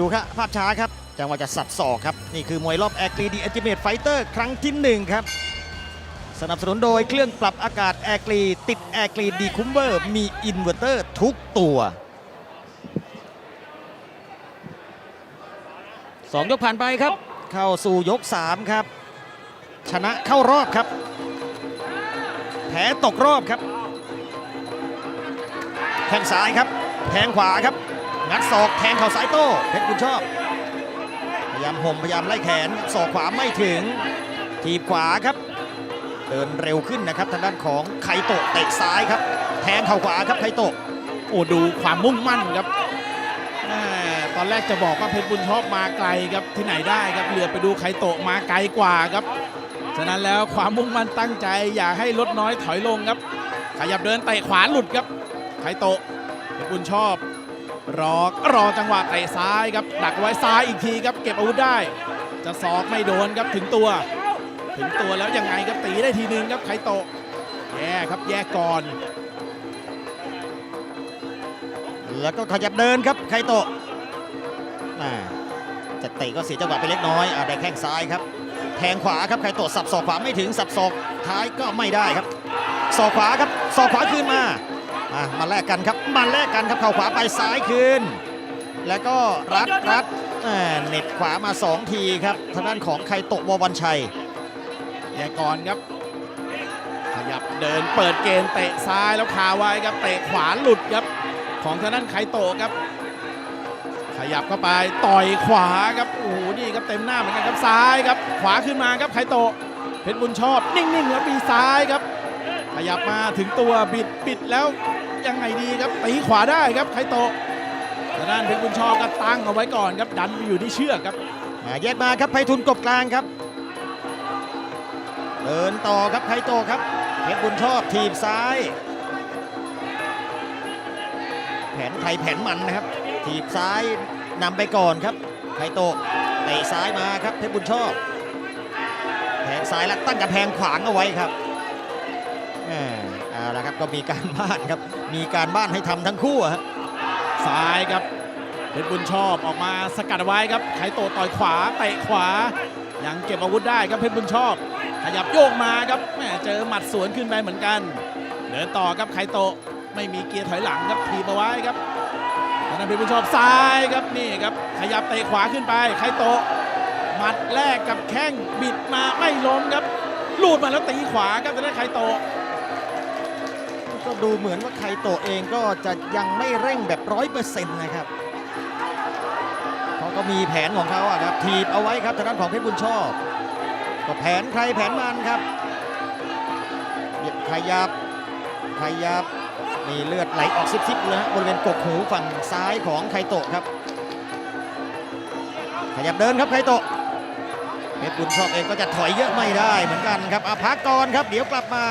ดูครับภาพช้าครับ จังหวะจะสับศอกครับ นี่คือมวยรอบแอร์กรีดีอัลติเมทไฟเตอร์ครั้งที่หนึ่งครับ สนับสนุนโดยเครื่องปรับอากาศแอร์กรีติดแอร์กรีดีคุมเวอร์มีอินเวอร์เตอร์ทุกตัวสองยกผ่านไปครับ เข้าสู่ยก 3 ครับ ชนะเข้ารอบครับ แพ้ตกรอบครับแทงซ้ายครับ แทงขวาครับ งัดศอกแทงเข่าซ้ายโต้เพชรบุญชอบ พยายามห่มพยายามไล่แขนศอกขวาไม่ถึง ทีบขวาครับ เดินเร็วขึ้นนะครับทางด้านของไคโตะเตะซ้ายครับ แทงเข่าขวาครับไคโตะโอ้ดูความมุ่งมั่นครับแม่ตอนแรกจะบอกว่าเพชรบุญชอบมาไกลครับที่ไหนได้ครับเหลือไปดูไคโตะมาไกลกว่าครับฉะนั้นแล้วความมุ่งมั่นตั้งใจ อย่าให้ลดน้อยถอยลงครับ ขยับเดินเตะขวาหลุดครับไคโตะเพชรบุญชอบ รอรอจังหวะเตะซ้ายครับดักไว้ซ้ายอีกทีครับเก็บอาวุธได้ จะศอกไม่โดนครับถึงตัว ถึงตัวแล้วยังไงครับตีได้ทีนึงครับไคโตะแย่ครับแย่ก่อน แล้วก็ขยับเดินครับไคโตะจะเตะก็เสียจังหวะไปเล็กน้อยอได้แข้งซ้ายครับ แทงขวาครับไคโตะสับศอกขวาไม่ถึงสับศอกท้ายก็ไม่ได้ครับศอกขวาครับศอกขวาคืนมา อะมาแลกกันครับมาแลกกันครับเข่าขวาไปซ้ายคืน แล้วก็รัดรัดอ่าเหน็บขวามาสองทีครับทางด้านของไคโตะววันชัยแยกก่อนครับ ขยับเดินเปิดเกมเตะซ้ายแล้วคาไว้ครับเตะขวาหลุดครับ ของทางด้านไคโตะครับ ขยับเข้าไปต่อยขวาครับโอ้โหนี่ครับเต็มหน้าเหมือนกันครับซ้ายครับ ขวาขึ้นมาครับไคโตะเพชรบุญชอบนิ่งๆแล้วมีซ้ายครับ ขยับมาถึงตัวบิดบิดแล้ว ยังไงดีครับตีขวาได้ครับไคโตะทางด้านเพชรบุญชอก็ตั้งเอาไว้ก่อนครับดันไปอยู่ที่เชือกครับมาแยกมาครับไพฑุนกบกลางครับ เดินต่อครับไคโตะครับเพชรบุญชอบทีบซ้าย แผนไทยแผนมันนะครับทีบซ้ายนำไปก่อนครับไคโตะเตะซ้ายมาครับเพชรบุญชอบแทงซ้ายแล้วตั้งกระแพงขวางเอาไว้ครับ มเอาละครับก็มีการบ้านครับ มีการบ้านให้ทำทั้งคู่อะฮะซ้ายครับเพชรบุญชอบออกมาสกัดไว้ครับไคโตต่อยขวาเตะขวายังเก็บอาวุธได้ครับเพชรบุญชอบ ขยับโยกมาครับแม่เจอหมัดสวนขึ้นไปเหมือนกัน เดินต่อครับไคโตไม่มีเกียร์ถอยหลังครับถีบเอาไว้ครับทางด้านเพชรบุญชอบซ้ายครับนี่ครับขยับเตะขวาขึ้นไปไคโตหมัดแรกกับแข้งบิดมาไม่ล้มครับลูดมาแล้วตีขวาครับทางด้าไคโต ก็ดูเหมือนว่าไคโตเองก็จะยังไม่เร่งแบบร้อยเปอร์เซ็นต์นะครับเขาก็มีแผนของเขาอะครับทีบเอาไว้ครับทางด้านของเพชรบุญชอบก็แผนใครแผนมันครับขยับขยับมีเลือดไหลออกซิบๆเลยฮะบริเวณกกหูฝั่งซ้ายของไคโตะครับ ขยับเดินครับไคโตะเพชรบุญชอบเองก็จะถอยเยอะไม่ได้เหมือนกันครับอาพักก่อนครับ เดี๋ยวกลับมา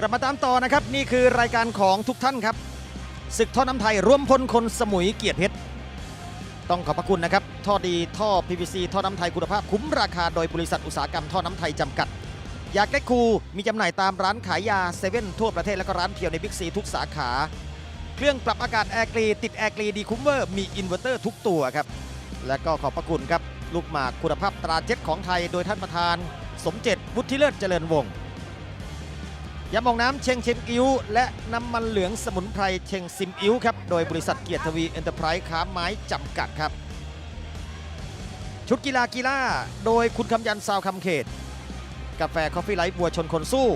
กลับมาตามต่อนะครับ นี่คือรายการของทุกท่านครับศึกท่อน้ำไทยร่วมพลคนสมุยเกียรติเพชรต้องขอบพระคุณนะครับ ท่อดีท่อ PVC ท่อน้ำไทยคุณภาพคุ้มราคาโดยบริษัทอุตสาหกรรมท่อน้ำไทยจำกัด อยากได้คูมีจำหน่ายตามร้านขายยาเซเว่นทั่วประเทศและก็ร้านเพียวในบิ๊กซีทุกสาขา เครื่องปรับอากาศแอร์กรีติดแอร์กรีดีคุ้มเวอร์มีอินเวอร์เตอร์ทุกตัวครับและก็ขอบพระคุณครับลูกหมากคุณภาพตราเจ็ตของไทย โดยท่านประธาน สมเจตวุฒิเลิศเจริญวงศ์ ยาหมองน้ำเชงเชงอิ้วและน้ำมันเหลืองสมุนไพรเชงซิมอิ้วครับ โดยบริษัทเกียรติทวีเอ็นเตอร์ไพรส์ค้าไม้จำกัดครับ ชุดกีฬากีฬาโดยคุณคำยันซาวคำเขต กาแฟคอฟฟี่ไลท์บัวชนคนสู้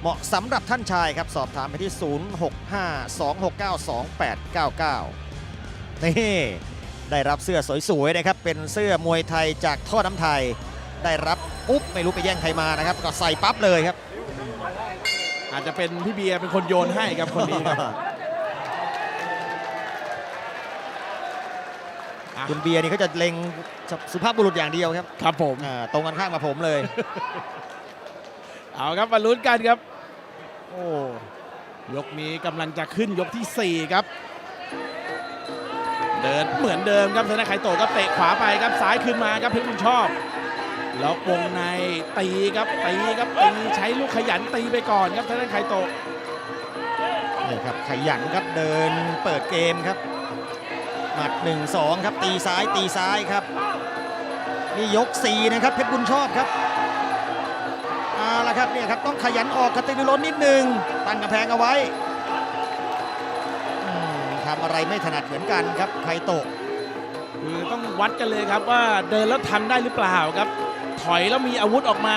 เหมาะสำหรับท่านชายครับ สอบถามไปที่ 0652692899 นี่ได้รับเสื้อสวยๆนะครับ เป็นเสื้อมวยไทยจากท่อน้ำไทย ได้รับปุ๊บไม่รู้ไปแย่งใครมานะครับ ก็ใส่ปั๊บเลยครับ อาจจะเป็นพี่เบียร์เป็นคนโยนให้ครับคนนี้ครับอะคุณเบียร์นี่เขาจะเล็งสุภาพบุรุษอย่างเดียวครับ ครับผมอ่าตรงกันข้ามกับผมเลย เอาครับมาลุ้นกันครับ โอ้ยกนี้กำลังจะขึ้นยกที่ 4 ครับ เดินเหมือนเดิมครับธนาไคโตะก็เตะขวาไปครับซ้ายขึ้นมาครับเพชรบุญชอบ แล้ววงในตีครับตีครับตีใช้ลูกขยันตีไปก่อนครับธนาไคโตะนนี่ครับขยันครับเดินเปิดเกมครับหมัด1 2ครับตีซ้ายตีซ้ายครับนี่ยก4นะครับเพชรบุญชอบครับเอาละครับเนี่ยครับต้องขยันออกกระตือรือร้นนิดนึงตั้งกระแพงเอาไว้อืมทำอะไรไม่ถนัดเหมือนกันครับไคโตะคือต้องวัดกันเลยครับว่าเดินแล้วทำได้หรือเปล่าครับ ถอยแล้วมีอาวุธออกมา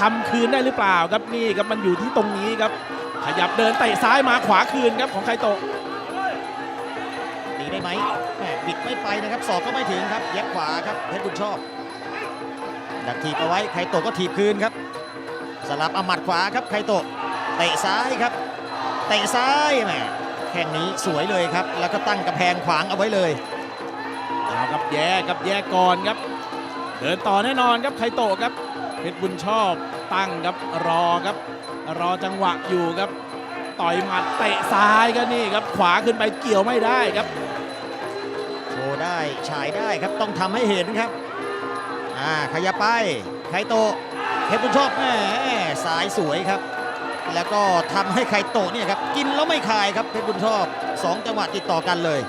ทำคืนได้หรือเปล่าครับนี่ครับมันอยู่ที่ตรงนี้ครับ ขยับเดินเตะซ้ายมาขวาคืนครับของไคโตะตีได้ไหมแหมบิดไม่ไปนะครับศอกก็ไม่ถึงครับแยกขวาครับเพชรบุญชอบดักถีบเอาไว้ไคโตะก็ถีบคืนครับ สลับเอาหมัดขวาครับไคโตะเตะซ้ายครับเตะซ้ายแหมแข่งนี้สวยเลยครับ แล้วก็ตั้งกระแพงขวางเอาไว้เลยเอาครับแย่ครับแย่ก่อนครับ เดินต่อแน่นอนครับไคโตะครับเพชรบุญชอบตั้งครับรอครับ รอจังหวะอยู่ครับ ต่อยหมัดเตะซ้ายก็นี่ครับ ขวาขึ้นไปเกี่ยวไม่ได้ครับโชว์ได้ฉายได้ครับต้องทำให้เห็นครับอ่าขยับไปไคโตะเพชรบุญชอบแหมสายสวยครับ แล้วก็ทำให้ไคโตะเนี่ยครับกินแล้วไม่คายครับเพชรบุญชอบสองจังหวะติดต่อกันเลย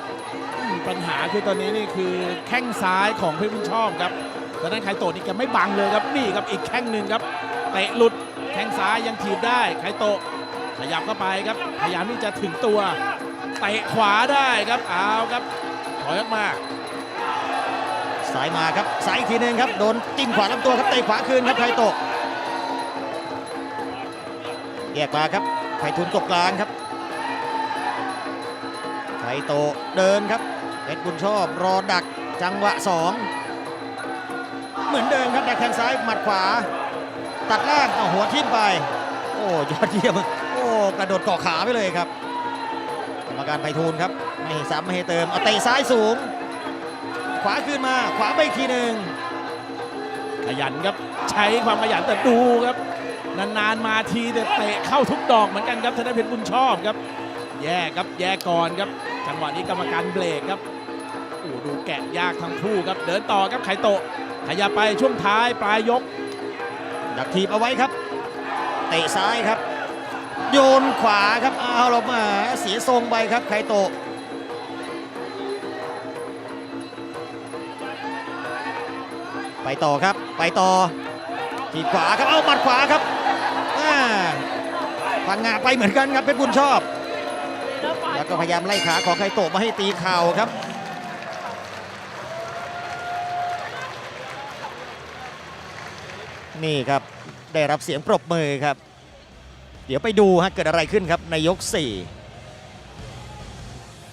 อืมปัญหาคือตอนนี้นี่คือแข้งซ้ายของเพชรบุญชอบครับ ตอนนั้นไคโตะนี่แกไม่บังเลยครับนี่ครับอีกแข้งหนึ่งครับเตะหลุดแข้งซ้ายยังถีบได้ไคโตะขยับเข้าไปครับพยายามที่จะถึงตัวเตะขวาได้ครับเอาครับถอยออกมาสายมาครับสายอีกทีหนึงครับโดนจิ้มขวาลำตัวครับเตะขวาคืนครับไคโตะแยกมาครับไพทุนกบกลางครับไคโตะเดินครับเพชรบุญชอบรอดักจังหวะสอง เหมือนเดิมครับดักแข้งซ้ายหมัดขวา ตัดล่างเอาหัวทิ่มไป โอ้ยอดเยี่ยมโอ้กระโดดเกาะขาไปเลยครับกรรมการไพฑูรย์ครับไม่ให้ซ้ำไม่ให้เติมเอาเตะซ้ายสูง ขวาคืนมาขวาไปอีกทีหนึ่งขยันครับใช้ความขยันแต่ดูครับ นานๆมาทีแต่เตะเข้าทุกดอกเหมือนกันครับธนเพชรบุญชอบครับ แย่ครับแย่ก่อนครับ จังหวะนี้กรรมการเบรกครับโอ้ดูแกะยากทั้งคู่ครับ เดินต่อครับไคโตะ ขยับไปช่วงท้ายปลายยก ดักทีบเอาไว้ครับเตะซ้ายครับ โยนขวาครับเอาเรามาเสียทรงไปครับไคโตะไปต่อครับไปต่อทีขวาครับเอาหมัดขวาครับพังงาไปเหมือนกันครับเป็นบุญชอบ แล้วก็พยายามไล่ขาของไคโตะมาให้ตีเข่าครับ นี่ครับได้รับเสียงปรบมือครับ เดี๋ยวไปดูฮะเกิดอะไรขึ้นครับในยก 4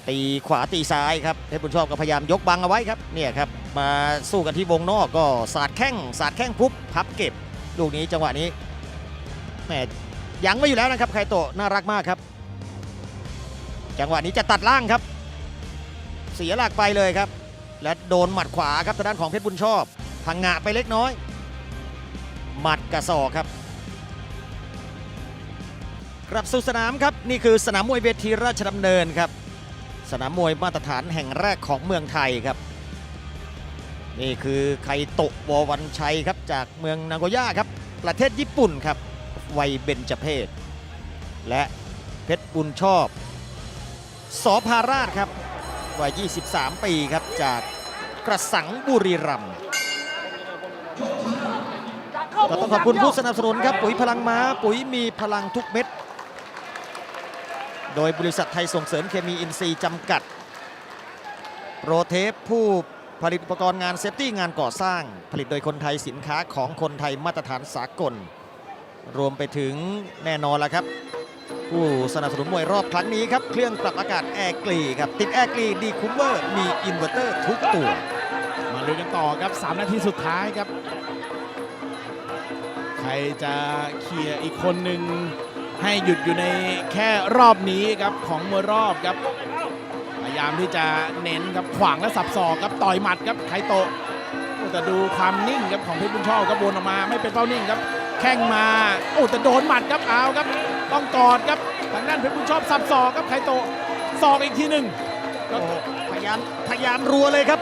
ตีขวาตีซ้ายครับเพชรบุญชอบก็พยายามยกบังเอาไว้ครับเนี่ยครับมาสู้กันที่วงนอกก็สาดแข้งสาดแข้งปุ๊บพับเก็บ ลูกนี้จังหวะนี้แหมยังไม่อยู่แล้วนะครับไคโตะน่ารักมากครับ จังหวะนี้จะตัดล่างครับ เสียหลักไปเลยครับ และโดนหมัดขวาครับทางด้านของเพชรบุญชอบพังงะไปเล็กน้อย หมัดกระสอกครับ กลับสู่สนามครับ นี่คือสนามมวยเวทีราชดำเนินครับ สนามมวยมาตรฐานแห่งแรกของเมืองไทยครับ นี่คือไคโตะววันชัยครับจากเมืองนางโกย่าครับ ประเทศญี่ปุ่นครับวัยเบญจเพศ และเพชรบุญชอบสอภาราชครับวัย 23 ปีครับจากกระสังบุรีรัมย์ ก็ต้องขอบคุณผู้สนับสนุนครับปุ๋ยพลังม้า ปุ๋ยมีพลังทุกเม็ด โดยบริษัทไทยส่งเสริมเคมีอินทรีย์จำกัดโรเทปผู้ผลิตอุปกรณ์งานเซฟตี้งานก่อสร้าง ผลิตโดยคนไทยสินค้าของคนไทยมาตรฐานสากล รวมไปถึงแน่นอนแล้วครับ ผู้สนับสนุนมวยรอบครั้งนี้ครับ เครื่องปรับอากาศแอร์กลีครับ ติดแอร์กลีดีคูเวอร์ มีอินเวอร์เตอร์ทุกตัว มาลุยกันต่อครับ 3 นาทีสุดท้ายครับใค รจะเคลียร์อีกคนหนึ่งให้หยุดอยู่ในแค่รอบนี้ครับของมวยรอบครับ พยายามที่จะเน้นครับขวางและสับศอกครับต่อยหมัดครับไคโตะแต่ดูความนิ่งครับของเพชรบุญชอบครับวนออกมาไม่เป็นเป้านิ่งครับ แข้งมาโอ้แต่โดนหมัดครับเอาครับ ต้องกอดครับทางด้านเพชรบุญชอบสับศอกครับไคโตะศอกอีกทีหนึ่งพยายามพยายามรัวเลยครับ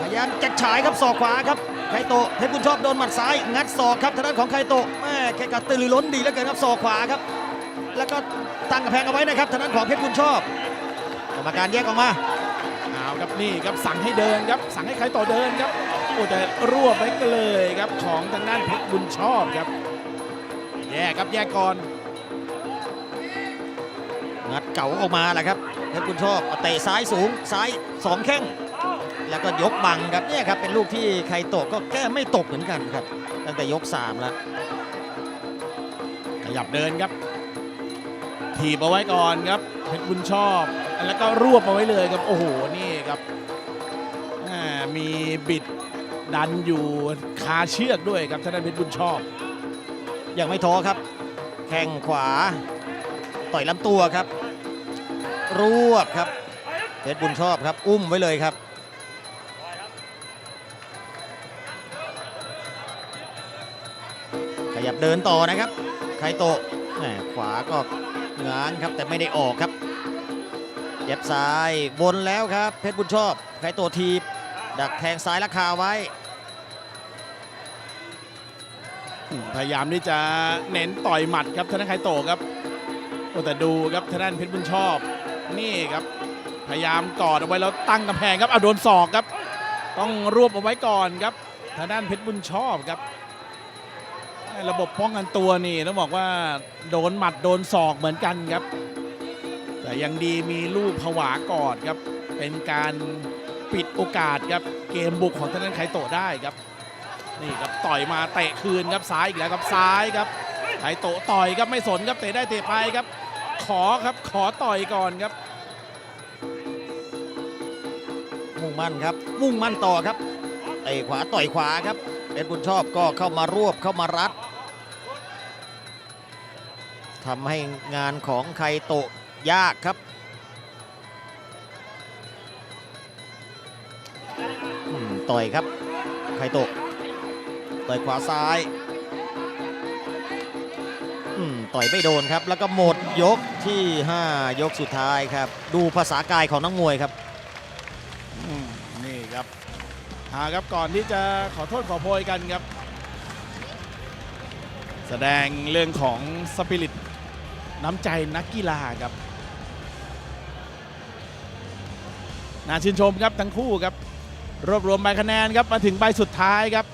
พยายามจะฉายครับศอกขวาครับ ไคโตะเพชรบุญชอบโดนหมัดซ้าย งัดศอกครับทางด้านของไคโตะแม่แค่กระตือรือร้นดีเหลือเกินครับศอกขวาครับ แล้วก็ตั้งกระแพงเอาไว้นะครับทางด้านของเพชรบุญชอบกรรมการแยกออกมาเอาครับนี่ครับสั่งให้เดินครับสั่งให้ใครต่อเดินครับโอ้แต่รวบไว้ก็เลยครับของทางด้านเพชรบุญชอบครับแยกครับแยกก่อนงัดเก่าออกมาแหละครับเพชรบุญชอบเอาเตะซ้ายสูงซ้ายสองแข้ง แล้วก็ยกบังครับเนี่ยครับเป็นลูกที่ใครตกก็แก้ไม่ตกเหมือนกันครับ ตั้งแต่ยก 3 แล้ว ขยับเดินครับถีบเอาไว้ก่อนครับเพชรบุญชอบ แล้วก็รวบเอาไว้เลยครับโอ้โหนี่ครับอ่ามีบิดดันอยู่คาเชือกด้วยครับทางด้านเพชรบุญชอบ ยังไม่ท้อครับ แข้งขวา ต่อยลำตัวครับ รวบครับเพชรบุญชอบครับ อุ้มไว้เลยครับ เดินต่อนะครับ ไคโตะขวาก็งางครับแต่ไม่ได้ออกครับเย็บซ้ายบนแล้วครับ เพชรบุญชอบ ไคโตะทีบ ดักแทงซ้ายและคาไว้ พยายามที่จะเน้นต่อยหมัดครับธนาคารโตะครับแต่ดูครับทางด้านเพชรบุญชอบ นี่ครับพยายามกอดเอาไว้แล้วตั้งกำแพงครับเอาโดนศอกครับ ต้องรวบเอาไว้ก่อนครับทางด้านเพชรบุญชอบครับ ระบบป้องกันตัวนี่ต้องบอกว่าโดนหมัดโดนศอกเหมือนกันครับ แต่ยังดีมีลูกผวากอดครับ เป็นการปิดโอกาสครับ เกมบุกของทางด้านไคโตะได้ครับ นี่ครับต่อยมาเตะคืนครับซ้ายอีกแล้วครับซ้ายครับไถโตะต่อยครับไม่สนครับเตะได้เตะไปครับ ขอครับขอต่อยก่อนครับ มุ่งมั่นครับ มุ่งมั่นต่อครับเตะขวาต่อยขวาครับเพชรบุญชอบก็เข้ามารวบเข้ามารัด ทำให้งานของไคโตะยากครับ ต่อยครับ ไคโตะ ต่อยขวาซ้ายอืมต่อยไม่โดนครับ แล้วก็หมดยกที่ 5 ยกสุดท้ายครับ ดูภาษากายของนักมวยครับอืมนี่ครับหาครับก่อนที่จะขอโทษขอโพยกันครับ แสดงเรื่องของสปิริต น้ำใจนักกีฬาครับน่าชื่นชมครับทั้งคู่ครับ รวบรวมใบคะแนนครับมาถึงใบสุดท้ายครับ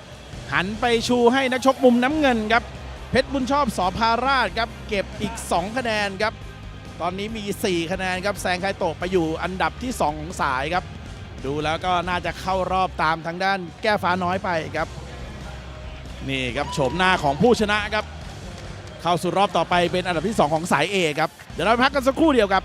หันไปชูให้นักชกมุมน้ำเงินครับ เพชรบุญชอบสอพาราชครับ เก็บอีก 2 คะแนนครับ ตอนนี้มี 4 คะแนนครับแซงไคโตะไปอยู่อันดับที่ 2 ของสายครับ ดูแล้วก็น่าจะเข้ารอบตามทางด้านแก้ฟ้าน้อยไปครับ นี่ครับโฉมหน้าของผู้ชนะครับ เข้าสู่รอบต่อไปเป็นอันดับที่ 2 ของสายเอครับ เดี๋ยวเราไปพักกันสักครู่เดียวครับ